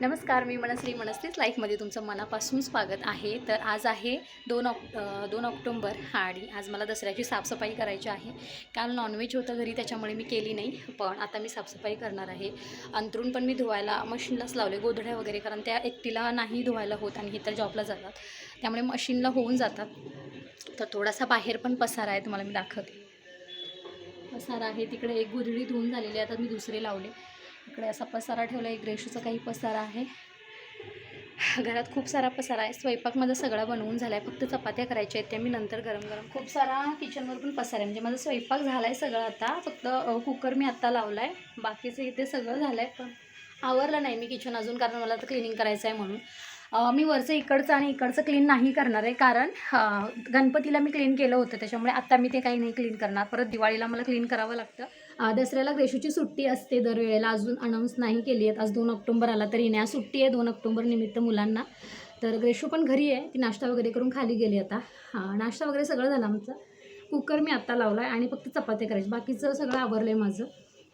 नमस्कार मी मनश्री मनश्रीच लाईफमध्ये तुमचं मनापासून स्वागत आहे. तर आज आहे दोन ऑक् दोन ऑक्टोंबर आणि आज मला दसऱ्याची साफसफाई करायची आहे. काल नॉनव्हेज होतं घरी त्याच्यामुळे मी केली नाही पण आता मी साफसफाई करणार आहे. अंतरून पण मी धुवायला मशीनलाच लावले गोधड्या वगैरे कारण त्या एकटीला नाही धुवायला होत आणि इतर जॉबला जातात. त्यामुळे मशीनला होऊन जातात. तर थोडासा बाहेर पण पसारा आहे तुम्हाला मी दाखवते. पसारा आहे तिकडे एक गुदडी धुवून झालेली आहे आता मी दुसरे लावले. इकडे असा पसारा ठेवला एक ग्रेशूचा काही पसारा आहे. घरात खूप सारा पसारा आहे. स्वयंपाक माझा सगळा बनवून झाला आहे फक्त चपात्या करायच्या आहेत त्या मी नंतर गरम गरम. खूप सारा किचनवर पण पसारा आहे. म्हणजे माझा स्वयंपाक झाला आहे सगळं आता. फक्त कुकर मी आत्ता लावला आहे बाकीचं इथे सगळं झालं आहे पण आवरलं नाही मी किचन अजून कारण मला आता क्लिनिंग करायचं आहे म्हणून मी वरचं इकडचं आणि इकडचं क्लीन नाही करणार आहे. कारण गणपतीला मी क्लीन केलं होतं. त्याच्यामुळे आत्ता मी ते काही नाही क्लीन करणार. परत दिवाळीला मला क्लीन करावं लागतं. दसऱ्याला ग्रेशूची सुट्टी असते दरवेळेला. अजून अनाऊन्स नाही केली आहे आज दोन ऑक्टोंबर आला तरी नाही. आज सुट्टी आहे दोन ऑक्टोंबर निमित्त मुलांना. तर ग्रेशू पण घरी आहे. ती नाश्ता वगैरे करून खाली गेली आता. हां नाश्ता वगैरे सगळं झालं आमचं. कुकर मी आत्ता लावला आहे आणि फक्त चपात्या करायची. बाकीचं सगळं आवरलं आहे माझं.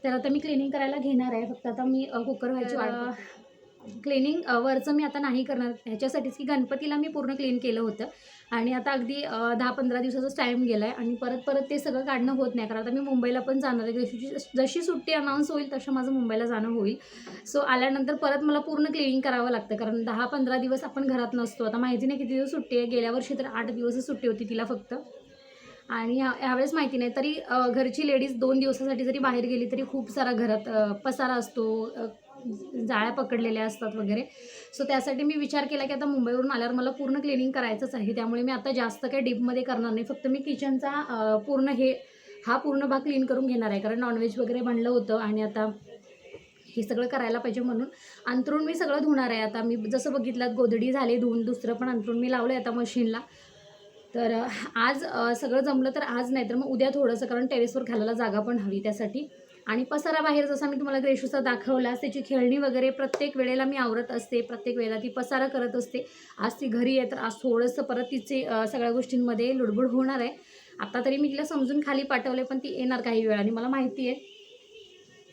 तर आता मी क्लिनिंग करायला घेणार आहे. फक्त आता मी कुकर व्हायची वाट क्लिनिंग वरचं मी आता नाही करणार. ह्याच्यासाठीच की गणपतीला मी पूर्ण क्लीन केलं होतं. आणि आता अगदी दहा पंधरा दिवसाचाच टाईम गेला आहे आणि परत परत ते सगळं काढणं होत नाही. कारण आता मी मुंबईला पण जाणार आहे. जशी जशी सुट्टी अनाऊन्स होईल तसं माझं मुंबईला जाणं होईल. सो आल्यानंतर परत मला पूर्ण क्लिनिंग करावं लागतं. कारण दहा पंधरा दिवस आपण घरात नसतो. आता माहिती नाही किती दिवस सुट्टी आहे. गेल्या वर्षी तर आठ दिवसच सुट्टी होती तिला फक्त. आणि ह्या ह्यावेळेस माहिती नाही. तरी घरची लेडीज दोन दिवसासाठी जरी बाहेर गेली तरी खूप सारा घरात पसारा असतो. जाळ्या पकडलेल्या असतात वगैरे. सो त्यासाठी मी विचार केला की आता मुंबईवरून आल्यावर मला पूर्ण क्लिनिंग करायचंच आहे. त्यामुळे मी आता जास्त काही डीपमध्ये करणार नाही. फक्त मी किचनचा पूर्ण हे हा पूर्ण भाग क्लीन करून घेणार आहे. कारण नॉनव्हेज वगैरे बनलं होतं आणि आता हे सगळं करायला पाहिजे म्हणून अंथरूण मी सगळं धुणार आहे. आता मी जसं बघितलं गोधडी झाली धुवून दुसरं पण अंथरूण मी लावलं आहे आता मशीनला. तर आज सगळं जमलं तर आज नाही तर मग उद्या थोडंसं कारण टेरेसवर घालायला जागा पण हवी त्यासाठी. आणि पसारा बाहेर जसा मी तुम्हाला ग्रेशूचा दाखवला त्याची खेळणी वगैरे प्रत्येक वेळेला मी आवरत असते प्रत्येक वेळेला ती पसारा करत असते. आज ती घरी आहे तर आज थोडंसं परत तिचे सगळ्या गोष्टींमध्ये लुडबुड होणार आहे. आता तरी मी तिला समजून खाली पाठवले पण ती येणार काही वेळाने मला माहिती आहे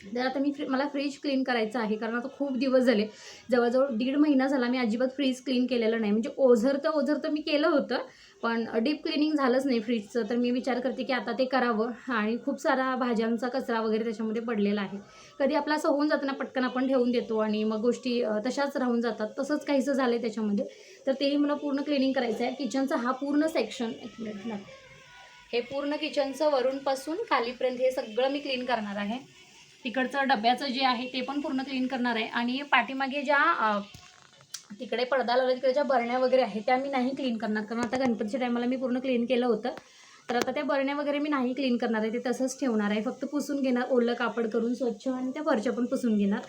तर आता मी फ्री मला फ्रीज क्लीन करायचं आहे कारण आता खूप दिवस झाले. जवळजवळ दीड महिना झाला मी अजिबात फ्रीज क्लीन केलेलं नाही. म्हणजे ओझरतं ओझरतं मी केलं होतं पण डीप क्लिनिंग झालंच नाही फ्रीजचं. तर मी विचार करते की आता ते करावं. आणि खूप सारा भाज्यांचा कचरा वगैरे त्याच्यामध्ये पडलेला आहे. कधी आपला असं होऊन जातं ना पटकन आपण ठेवून देतो आणि मग गोष्टी तशाच राहून जातात. तसंच काहीसं झालं आहे त्याच्यामध्ये. तर तेही मला पूर्ण क्लिनिंग करायचं आहे किचनचा हा पूर्ण सेक्शन एक मिनिट ना. हे पूर्ण किचनचं वरूनपासून खालीपर्यंत हे सगळं मी क्लीन करणार आहे. तिकडचं डब्याचं जे आहे ते पण पूर्ण क्लीन करणार आहे. आणि पाठीमागे ज्या तिकडे पडदा लावला तिकडे ज्या बरण्या वगैरे आहेत त्या मी नाही क्लीन करणार. कारण आता गणपतीच्या टायमाला मी पूर्ण क्लीन केलं होतं. तर आता त्या बरण्या वगैरे मी नाही क्लीन करणार आहे ते तसंच ठेवणार आहे. फक्त पुसून घेणार ओलं कापड करून स्वच्छ आणि त्या वरच्या पण पुसून घेणार.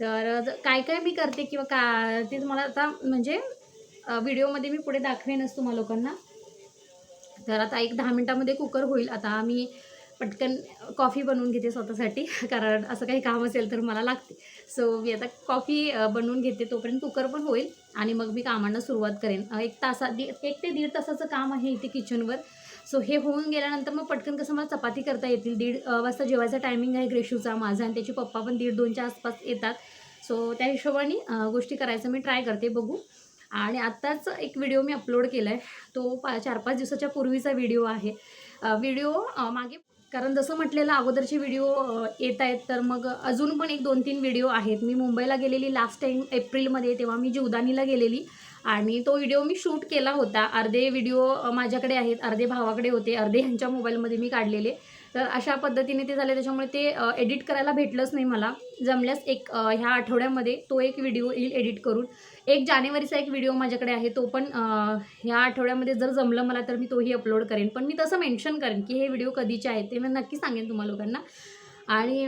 तर काय काय मी करते किंवा का ते तुम्हाला आता म्हणजे व्हिडिओमध्ये मी पुढे दाखवेनच तुम्हा लोकांना. तर आता एक दहा मिनटामध्ये कुकर होईल. आता मी पटकन कॉफी बनवून घेते स्वतःसाठी. कारण असं काही काम असेल तर मला लागते. सो मी आता कॉफी बनवून घेते तोपर्यंत कुकर पण होईल आणि मग मी कामांना सुरुवात करेन. एक तासा दि एक ते दीड तासाचं काम आहे इथे किचनवर सो हे होऊन गेल्यानंतर मग पटकन कसं मला चपाती करता येतील. दीड वाजता जेवायचा टायमिंग आहे ग्रेशूचा माझा आणि त्याचे पप्पा पण दीड दोनच्या आसपास येतात. सो त्या हिशोबाने गोष्टी करायचं मी ट्राय करते बघू. आणि आत्ताच एक व्हिडिओ मी अपलोड केला आहे तो पा चार पाच दिवसाच्या पूर्वीचा व्हिडिओ आहे. व्हिडिओ मागे कारण जसं म्हटलेलं अगोदरचे व्हिडिओ येत आहेत. तर मग अजून पण एक दोन तीन व्हिडिओ आहेत. मी मुंबईला गेलेली लास्ट टाईम एप्रिलमध्ये तेव्हा मी जीवदानीला गेलेली. आणि तो व्हिडिओ मी शूट केला होता. अर्धे व्हिडिओ माझ्याकडे आहेत अर्धे भावाकडे होते अर्धे ह्यांच्या मोबाईलमध्ये मी काढलेले. तर अशा पद्धतीने ते झाले त्याच्यामुळे ते एडिट करायला भेटलंच नाही मला. जमल्यास एक ह्या आठवड्यामध्ये तो एक व्हिडिओ येईल एडिट करून. एक जानेवारीचा एक व्हिडिओ माझ्याकडे आहे तो पण ह्या आठवड्यामध्ये जर जमलं मला तर मी तोही अपलोड करेन. पण मी तसं मेन्शन करेन की हे व्हिडिओ कधीचे आहेत ते मी नक्की सांगेन तुम्हा लोकांना. आणि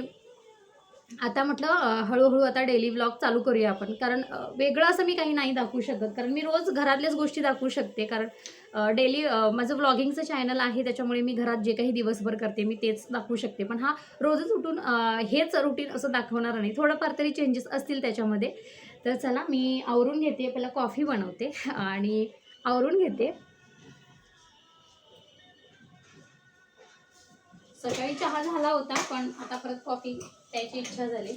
आता म्हटलं हळूहळू आता डेली व्लॉग चालू करूया आपण. कारण वेगळं असं मी काही नाही दाखवू शकत. कारण मी रोज घरातल्याच गोष्टी दाखवू शकते. कारण डेली माझं व्लॉगिंगचं चॅनल आहे त्याच्यामुळे मी घरात जे काही दिवसभर करते मी तेच दाखवू शकते. पण हा रोजच उठून हेच रुटीन असं दाखवणार नाही. थोडंफार तरी चेंजेस असतील त्याच्यामध्ये. तर चला मी आवरून घेते. पहिला कॉफी बनवते. आणि आवरून घेते. सकाळी चहा झाला होता पण आता परत कॉफी प्यायची इच्छा झाली.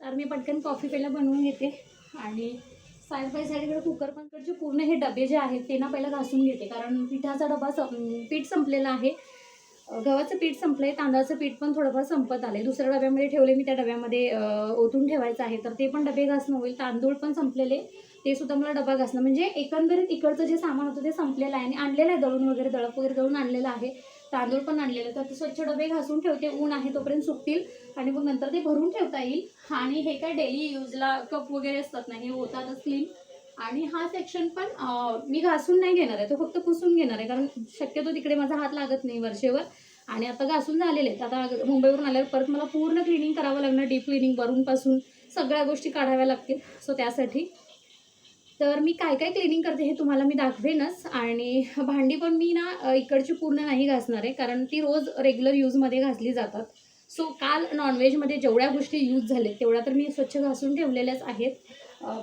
तर मी पटकन कॉफी पहिला बनवून घेते आणि साईड बाय साईडकडे कुकर पण पूर्ण हे डबे जे आहेत ते ना पहिला घासून घेते. कारण पिठाचा डबा सं पीठ संपलेला आहे. गव्हाचं पीठ संपलंय तांदळाचं पीठ पण थोडंफार संपत आलंय. दुसऱ्या डब्यामध्ये ठेवले मी त्या डब्यामध्ये ओतून ठेवायचं आहे. तर ते पण डबे घासणं होईल. तांदूळ पण संपलेले. ते सुद्धा मला डबा घासणं. म्हणजे एकंदरीत इकडचं जे सामान होतं ते संपलेलं आहे आणि आणलेलं आहे दळून वगैरे दळप वगैरे दळून आणलेलं आहे. तांदूळ पण आणलेलं तर ते स्वच्छ डबे घासून ठेवते. ऊन आहे तोपर्यंत सुकतील आणि मग नंतर ते भरून ठेवता येईल. आणि हे काय डेली यूजला कप वगैरे असतात ना हे होतातच क्लीन आणि हा सेक्शन पण मी घासून नाही घेणार आहे. तो फक्त पुसून घेणार आहे. कारण शक्यतो तिकडे माझा हात लागत नाही वर्षेवर. आणि आता घासून झालेले आहेत. आता मुंबईवरून आल्यावर परत मला पूर्ण क्लिनिंग करावं लागणार. डीप क्लिनिंग वरूनपासून सगळ्या गोष्टी काढाव्या लागतील. सो त्यासाठी. तर मी काय काय क्लिनिंग करते हे तुम्हाला मी दाखवेनच. आणि भांडी पण मी ना इकडची पूर्ण नाही घासणार आहे. कारण ती रोज रेग्युलर यूजमध्ये घासली जातात. सो काल नॉनव्हेजमध्ये जेवढ्या गोष्टी यूज झाल्या तेवढ्या तर मी स्वच्छ घासून ठेवलेल्याच आहेत.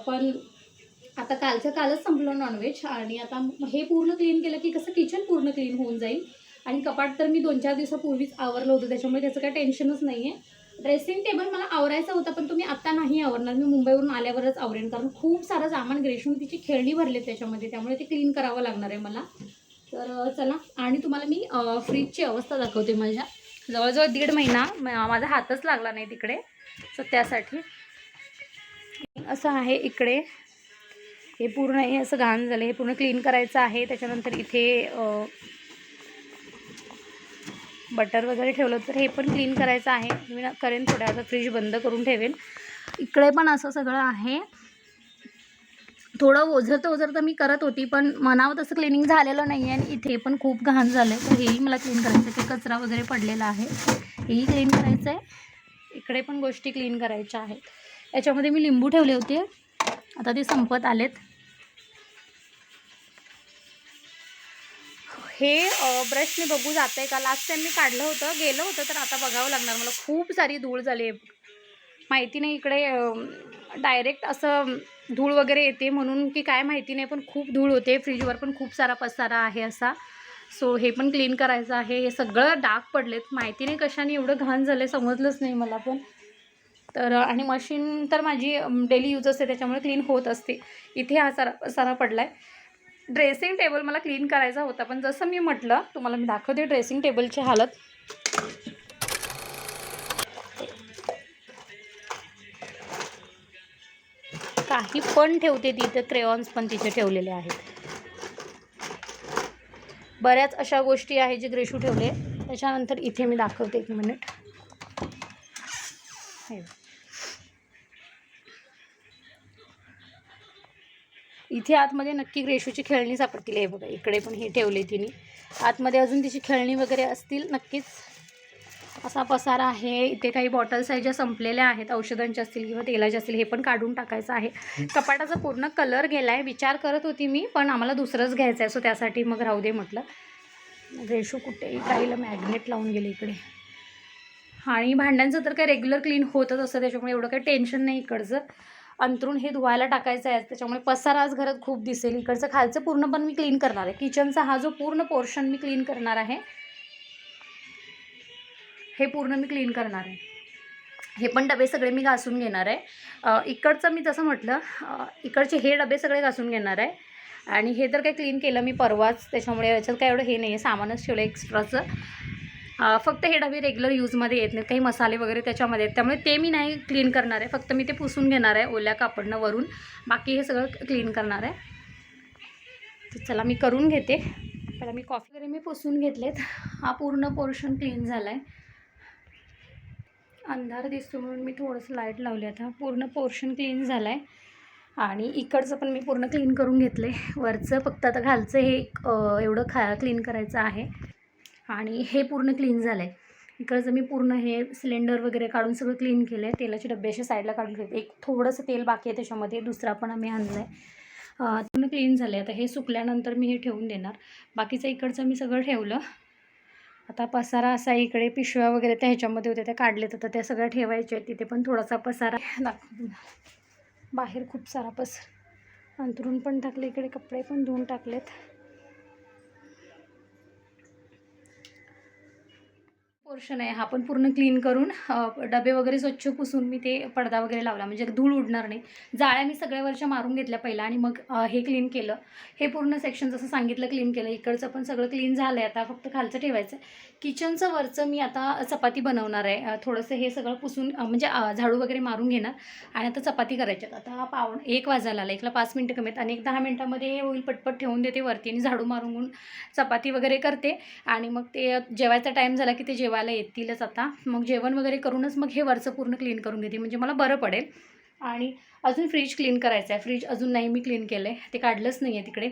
पण आता कालचं कालच संपलं नॉनव्हेज आणि आता हे पूर्ण क्लीन केलं की कसं किचन पूर्ण क्लीन होऊन जाईल. आणि कपाट तर मी दोन चार दिवसापूर्वीच आवरलं होतं त्याच्यामुळे त्याचं काही टेन्शनच नाही आहे ड्रेसिंग टेबल मला आवरायचा होता पण तुम्ही आत्ता नाही आवरणार. मी मुंबईवरून आल्यावरच आवरेन कारण खूप सारं सामान ग्रेशून तिची खेळणी भरली त्याच्यामध्ये त्यामुळे ते क्लीन करावं लागणार आहे मला. तर चला. आणि तुम्हाला मी फ्रीजची अवस्था दाखवते माझ्या. जवळजवळ दीड महिना माझा हातच लागला नाही तिकडे. सो त्यासाठी. असं आहे इकडे. हे पूर्ण हे असं घाण झालं हे पूर्ण क्लीन करायचं आहे. त्याच्यानंतर इथे बटर वगैरे ठेवलं तर हे पण क्लीन करायचं आहे. मी करेन थोड्या आता फ्रीज बंद करून ठेवेन. इकडे पण असं सगळं आहे. थोडं ओझरतं ओझरतं मी करत होती पण मनावं तसं क्लिनिंग झालेलं नाही आहे आणि इथे पण खूप घाण झालं आहे तर हेही मला क्लीन करायचं आहे. की कचरा वगैरे पडलेला आहे. हेही क्लीन करायचं आहे इकडे पण गोष्टी क्लीन करायच्या आहेत. याच्यामध्ये मी लिंबू ठेवले होते. आता ते संपत आलेत. हे ब्रश मी बघू जात आहे का? लास्ट टाइम मी काढलं होतं गेलं होतं तर आता बघावं लागणार. मला खूप सारी धूळ झाली आहे माहिती नाही इकडे डायरेक्ट असं धूळ वगैरे येते म्हणून की काय माहिती नाही पण खूप धूळ होते. फ्रीजवर पण खूप सारा पसारा आहे असा. सो हे पण क्लीन करायचं आहे. हे सगळं डाग पडलेत. माहिती नाही कशाने एवढं घाण झालं समजलंच नाही मला पण. तर आणि मशीन तर माझी डेली यूज असते त्याच्यामुळे क्लीन होत असते. इथे हा सारा पसारा पडला आहे ड्रेसिंग टेबल मला क्लीन करायचा होता पण जसं मी म्हटलं तुम्हाला मी दाखवते ड्रेसिंग टेबलची हालत. काही पण ठेवते तिथे क्रेऑन्स पण तिथे ठेवलेले आहेत. बऱ्याच अशा गोष्टी आहेत जे ग्रेशू ठेवले. त्याच्यानंतर इथे मी दाखवते एक मिनिट. इथे आतमध्ये नक्की रेशूची खेळणी सापडतील. हे बघा इकडे पण हे ठेवले तिने. आतमध्ये अजून तिची खेळणी वगैरे असतील नक्कीच. असा पसारा आहे. इथे काही बॉटल्स आहेत ज्या संपलेल्या आहेत. औषधांच्या असतील किंवा तेलाच्या असतील हे पण काढून टाकायचं आहे. कपाटाचा पूर्ण कलर गेला आहे विचार करत होती मी पण आम्हाला दुसरंच घ्यायचं आहे सो त्यासाठी मग राहू दे म्हटलं. रेशो कुठे? काहीला मॅग्नेट लावून गेले इकडे. आणि भांड्यांचं तर काही रेग्युलर क्लीन होतच असतं. त्याच्यामुळे एवढं काही टेन्शन नाही इकडचं. अंतरून हे धुवायला टाकायचं आहे. त्याच्यामुळे पसारा आज घरात खूप दिसेल. इकडचं खालचं पूर्ण पण मी क्लीन करणार आहे. किचनचा हा जो पूर्ण पोर्शन मी क्लीन करणार आहे हे पूर्ण मी क्लीन करणार आहे. हे पण डबे सगळे मी घासून घेणार आहे. इकडचं मी जसं म्हटलं इकडचे हे डबे सगळे घासून घेणार आहे. आणि हे तर काही क्लीन केलं मी परवाच. त्याच्यामुळे याच्यात काय एवढं हे नाही आहे सामानच ठेवलं एक्स्ट्राचं फक्त हे डबे रेग्युलर यूजमध्ये येत नाहीत. काही मसाले वगैरे त्याच्यामध्ये आहेत. त्यामुळे ते मी नाही क्लीन करणार आहे. फक्त मी ते पुसून घेणार आहे ओल्या कापडनं वरून. बाकी हे सगळं क्लीन करणार आहे. तर चला मी करून घेते. पहिला मी कॉफी वगैरे मी पुसून घेतलेत. हा पूर्ण पोर्शन क्लीन झाला आहे अंधार दिसतो म्हणून मी थोडंसं लाइट लावली आता. पूर्ण पोर्शन क्लीन झालं आहे आणि इकडचं पण मी पूर्ण क्लीन करून घेतलं आहे वरचं फक्त आता खालचं हे एवढं खा क्लीन करायचं आहे. आणि हे पूर्ण क्लीन झालं आहे इकडचं मी पूर्ण हे सिलेंडर वगैरे काढून सगळं क्लीन केलं आहे तेलाचे डबे असे साईडला काढून ठेवले एक थोडंसं तेल बाकी आहे त्याच्यामध्ये दुसरा पण आम्ही आणलं आहे पूर्ण क्लीन झालं आहे आता हे सुकल्यानंतर मी हे ठेवून देणार. बाकीचं इकडचं मी सगळं ठेवलं. आता पसारा असा इकडे पिशव्या वगैरे त्या ह्याच्यामध्ये होत्या त्या काढलेत आता त्या सगळ्या ठेवायच्या आहेत. तिथे पण थोडासा पसारा दाखव बाहेर खूप सारा पसार अंतरून पण टाकले इकडे कपडे पण धुवून टाकलेत. पोर्शन आहे हा पण पूर्ण क्लीन करून डबे वगैरे स्वच्छ पुसून मी ते पडदा वगैरे लावला. म्हणजे धूळ उडणार नाही. जाळ्या मी सगळ्या वरच्या मारून घेतल्या पहिला आणि मग हे क्लीन केलं. हे पूर्ण सेक्शन जसं सांगितलं क्लीन केलं. इकडचं पण सगळं क्लीन झालं आहे आता फक्त खालचं ठेवायचं किचनचं वरचं मी आता चपाती बनवणार आहे. थोडंसं हे सगळं पुसून म्हणजे झाडू वगैरे मारून घेणार. आणि आता चपाती करायच्यात. आता पाऊण एक वाजायला आला एकला पाच मिनटं कमी आणि एक दहा मिनटामध्ये हे होईल पटपट ठेवून देते वरती आणि झाडू मारून चपाती वगैरे करते. आणि मग ते जेवायचा टाईम झाला की ते जेवायला येतीलच आता. मग जेवण वगैरे करूनच मग हे वरचं पूर्ण क्लीन करून घेते. म्हणजे मला बरं पडेल. आणि अजून फ्रीज क्लीन करायचं आहे. फ्रीज अजून नाही मी क्लीन केलं आहे ते काढलंच नाही आहे तिकडे.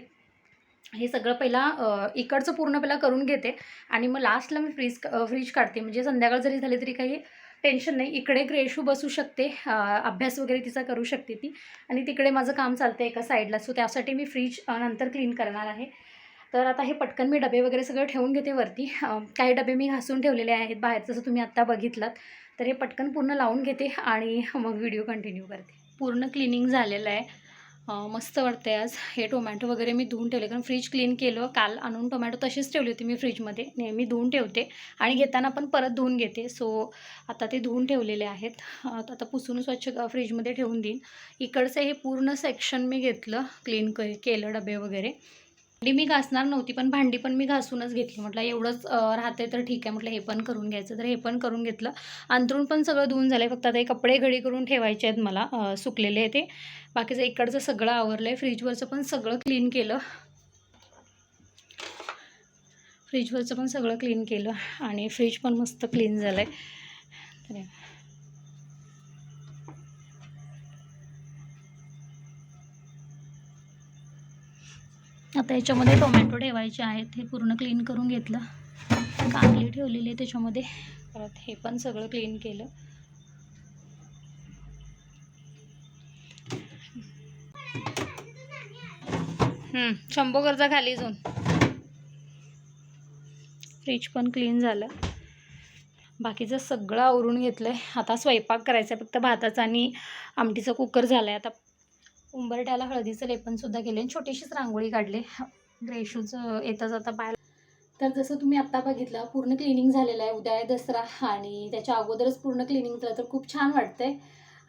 हे सगळं पहिला इकडचं पूर्ण पहिला करून घेते. आणि मग लास्टला मी फ्रीज फ्रीज काढते. म्हणजे संध्याकाळ जरी झाली तरी काही टेन्शन नाही. इकडे ग्रेशू बसू शकते. अभ्यास वगैरे तिचा करू शकते ती. आणि तिकडे माझं काम चालतं एका साईडला सो त्यासाठी मी फ्रीज नंतर क्लीन करणार आहे. तर आता हे पटकन मी डबे वगैरे सगळं ठेवून घेते वरती. काही डबे मी घासून ठेवलेले आहेत बाहेर जसं तुम्ही आत्ता बघितलात. तर हे पटकन पूर्ण लावून घेते आणि मग व्हिडिओ कंटिन्यू करते. पूर्ण क्लिनिंग झालेलं आहे. मस्त वाटते आज. हे टोमॅटो वगैरे मी धुवून ठेवले कारण फ्रीज क्लीन केलं. काल आणून टोमॅटो तसेच ठेवले होते मी फ्रीजमध्ये. नेहमी धुवून ठेवते आणि घेताना पण परत धुवून घेते. सो आता ते धुवून ठेवलेले आहेत. आता पुसून स्वच्छ फ्रीजमध्ये ठेवून देईन. इकडचं हे पूर्ण सेक्शन मी घेतलं क्लीन क केलं डबे वगैरे. भांडी मी घासणार नव्हती पण भांडी पण मी घासूनच घेतली. म्हटलं एवढंच राहते तर ठीक आहे. म्हटलं हे पण करून घ्यायचं तर हे पण करून घेतलं. अंथरूण पण सगळं धुवून झालं आहे फक्त आता हे कपडे घडी करून ठेवायचे आहेत मला सुकलेले आहे ते. बाकीचं इकडचं सगळं आवरलं आहे फ्रीजवरचं पण सगळं क्लीन केलं. फ्रीजवरचं पण सगळं क्लीन केलं आणि फ्रीज पण मस्त क्लीन झालं आहे आता याच्यामध्ये टोमॅटो ठेवायचे आहेत हे पूर्ण क्लीन करून घेतलं. कांदे ठेवलेले आहे त्याच्यामध्ये. परत हे पण सगळं क्लीन केलं. शंभो गरजा खाली जाऊन. फ्रीज पण क्लीन झालं. बाकीचं सगळं आवरून घेतलं आहे आता स्वयंपाक करायचा आहे फक्त भाताचा आणि आमटीचा कुकर झाला आहे आता उंबरट्याला हळदीचं लेपनसुद्धा केले आणि छोटीशीच रांगोळी काढले. ग्रेशूचं येता जाता पाय तर जसं तुम्ही आत्ता बघितलं पूर्ण क्लिनिंग झालेलं आहे. उद्या आहे दसरा आणि त्याच्या अगोदरच पूर्ण क्लिनिंग झालं तर खूप छान वाटतंय.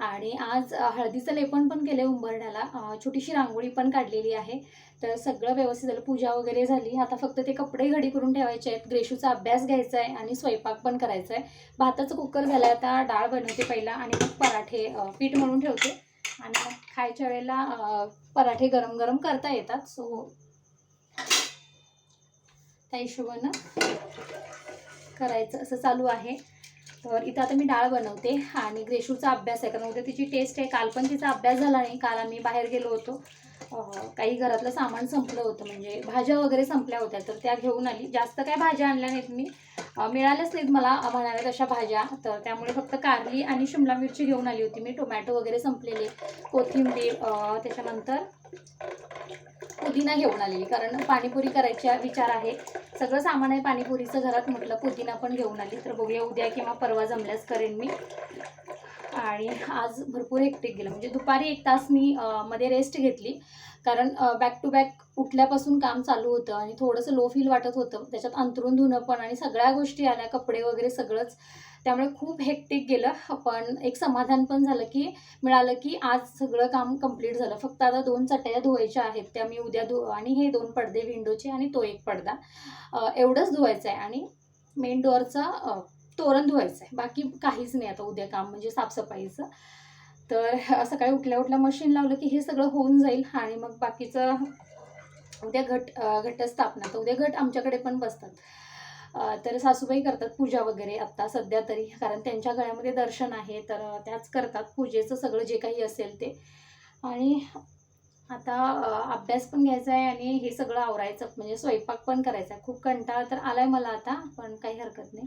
आणि आज हळदीचं लेपन पण केलं आहे उंबरड्याला छोटीशी रांगोळी पण काढलेली आहे. तर सगळं व्यवस्थित झालं. पूजा वगैरे झाली. आता फक्त ते कपडे घडी करून ठेवायचे आहेत. ग्रेशूचा अभ्यास घ्यायचा आहे आणि स्वयंपाक पण करायचा आहे. भाताचं कुकर झालं आहे आता. डाळ बनवते पहिला आणि मग पराठे पीठ म्हणून ठेवते. आणि मग खायच्या वेळेला पराठे गरम गरम करता येतात. सो त्या हिशोबानं करायचं असं चालू आहे. तर इथं आता मी डाळ बनवते आणि ग्रेशूचा अभ्यास आहे कारण उद्या तिची टेस्ट आहे. काल पण तिचा अभ्यास झाला नाही काल आम्ही बाहेर गेलो होतो. काही घरातलं सामान संपलं होतं म्हणजे भाज्या वगैरे संपल्या होत्या तर त्या घेऊन आली. जास्त काय भाज्या आणल्या नाहीत मी. मिळाल्याच नाहीत मला म्हणाव्या तशा भाज्या. तर त्यामुळे फक्त कारली आणि शिमला मिरची घेऊन आली होती मी. टोमॅटो वगैरे संपलेले कोथिंबीर त्याच्यानंतर पुदिना घेऊन आलेली. कारण पाणीपुरी करायचा विचार आहे. सगळं सामान आहे पाणीपुरीचं घरात म्हटलं पुदिना पण घेऊन आली. तर बघूया उद्या किंवा परवा जमल्यास करेन मी. आणि आज भरपूर हेक्टिक गेलं. म्हणजे दुपारी एक तास मी मध्ये रेस्ट घेतली. कारण बॅक टू बॅक उठल्यापासून काम चालू होतं आणि थोडंसं लो फील वाटत होतं. त्याच्यात अंतरून धुणं पण आणि सगळ्या गोष्टी आल्या कपडे वगैरे सगळंच. त्यामुळे खूप हेक्टिक गेलं. पण एक समाधान पण झालं की मिळालं की आज सगळं काम कंप्लीट झालं. फक्त आता दोन चटया धुवायच्या आहेत. त्या मी उद्या धु आणि हे दोन पडदे विंडोचे आणि तो एक पडदा. एवढंच धुवायचं आहे आणि मेन डोअरचा तोरण धुवायचं आहे. बाकी काहीच नाही आता उद्या काम म्हणजे साफसफाईचं. तर सकाळी उठल्या उठल्या मशीन लावलं की हे सगळं होऊन जाईल आणि मग बाकीचं उद्या घट घटस्थापना. तर उद्या घट आमच्याकडे पण बसतात. तर सासूबाई करतात पूजा वगैरे आत्ता सध्या तरी कारण त्यांच्या गळ्यामध्ये दर्शन आहे तर त्याच करतात पूजेचं सगळं जे काही असेल ते. आणि आता अभ्यास पण घ्यायचा आहे आणि हे सगळं आवरायचं म्हणजे स्वयंपाक पण करायचा आहे. खूप कंटाळा तर आलाय मला आता पण काही हरकत नाही.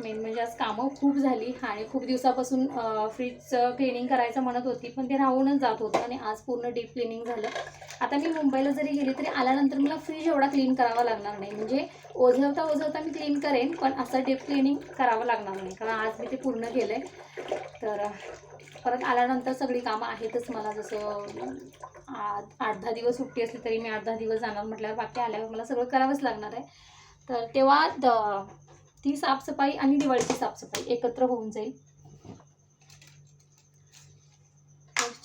मेन म्हणजे आज कामं खूप झाली आणि खूप दिवसापासून फ्रीजचं क्लिनिंग करायचं म्हणत होती पण ते राहूनच जात होतं आणि आज पूर्ण डीप क्लिनिंग झालं. आता मी मुंबईला जरी गेली तरी आल्यानंतर मला फ्रीज एवढा क्लीन करावा लागणार नाही. म्हणजे ओझवता ओझवता मी क्लीन करेन पण असं डीप क्लिनिंग करावं लागणार नाही. कारण आज मी ते पूर्ण केलं आहे तर परत आल्यानंतर सगळी कामं आहेतच मला. जसं आठ दहा दिवस सुट्टी असली तरी मी आठ दहा दिवस जाणार म्हटल्यावर बाकी आल्यावर मला सगळं करावंच लागणार आहे. तर तेव्हा द ती साफसफाई आणि दिवाळीची साफसफाई एकत्र होऊन जाईल.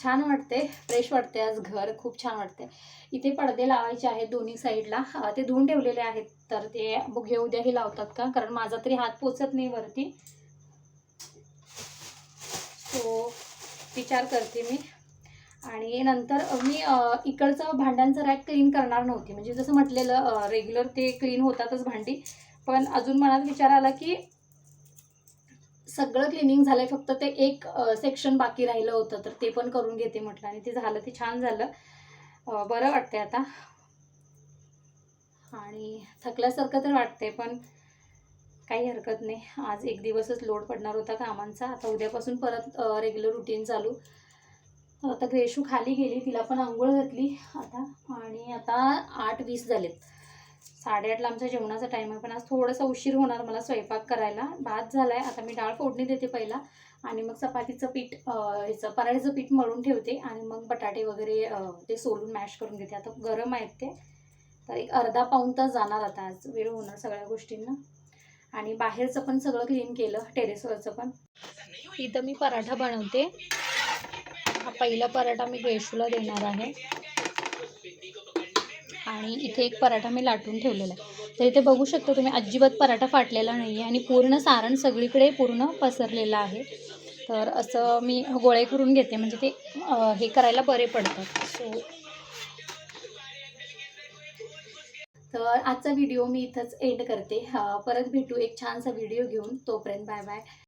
छान वाटते फ्रेश वाटते आज घर खूप छान वाटते. इथे पडदे लावायचे आहेत दोन्ही साईडला ते धुवून ठेवलेले आहेत तर ते बघूया उद्याही लावतात का? कारण माझा तरी हात पोचत नाही वरती. सो विचार करते मी. आणि नंतर मी इकडचं भांड्यांचं रॅक क्लीन करणार नव्हती. म्हणजे जसं म्हटलेलं रेग्युलर ते क्लीन होतातच भांडी. पण अजून मनात विचार आला की सगळं क्लिनिंग झालंय फक्त ते एक सेक्शन बाकी राहिलं होतं तर ते पण करून घेते म्हटलं आणि ते झालं ते छान झालं. बरं वाटतंय आता. आणि थकल्यासारखं तर वाटते पण काही हरकत नाही. आज एक दिवसच लोड पडणार होता कामांचा. आता उद्यापासून परत रेग्युलर रुटीन चालू. आता ग्रेशू खाली गेली तिला पण आंघोळ घातली आता. आणि आता आठ वीस झालेत. साडेआठला आमच्या जेवणाचा टाईम आहे पण आज थोडंसं उशीर होणार मला स्वयंपाक करायला. भात झाला आहे आता मी डाळ फोडणी देते पहिला. आणि मग चपातीचं पीठ अं, ह्याचं पीठ मळून ठेवते आणि मग बटाटे वगैरे ते सोलून मॅश करून घेते. आता गरम आहेत ते. तर एक अर्धा पाऊण तास जाणार आता आज. वेळ होणार सगळ्या गोष्टींना. आणि बाहेरचं पण सगळं क्लीन केलं टेरेसवरचं पण. इथं मी पराठा बनवते. हा पहिला पराठा मी ग्रेशूला देणार आहे. आणि इथे एक पराठा मी लाटून ठेवलेला आहे. तर इथे बघू शकता तुम्ही अजिबात पराठा फाटलेला नाही आहे आणि पूर्ण सारण सगळीकडे पूर्ण पसरलेलं आहे. तर असं मी गोळे करून घेते म्हणजे ते हे करायला बरे पडतात. सो तर आजचा व्हिडिओ मी इथंच एंड करते. परत भेटू एक छानसा व्हिडिओ घेऊन. तोपर्यंत बाय बाय.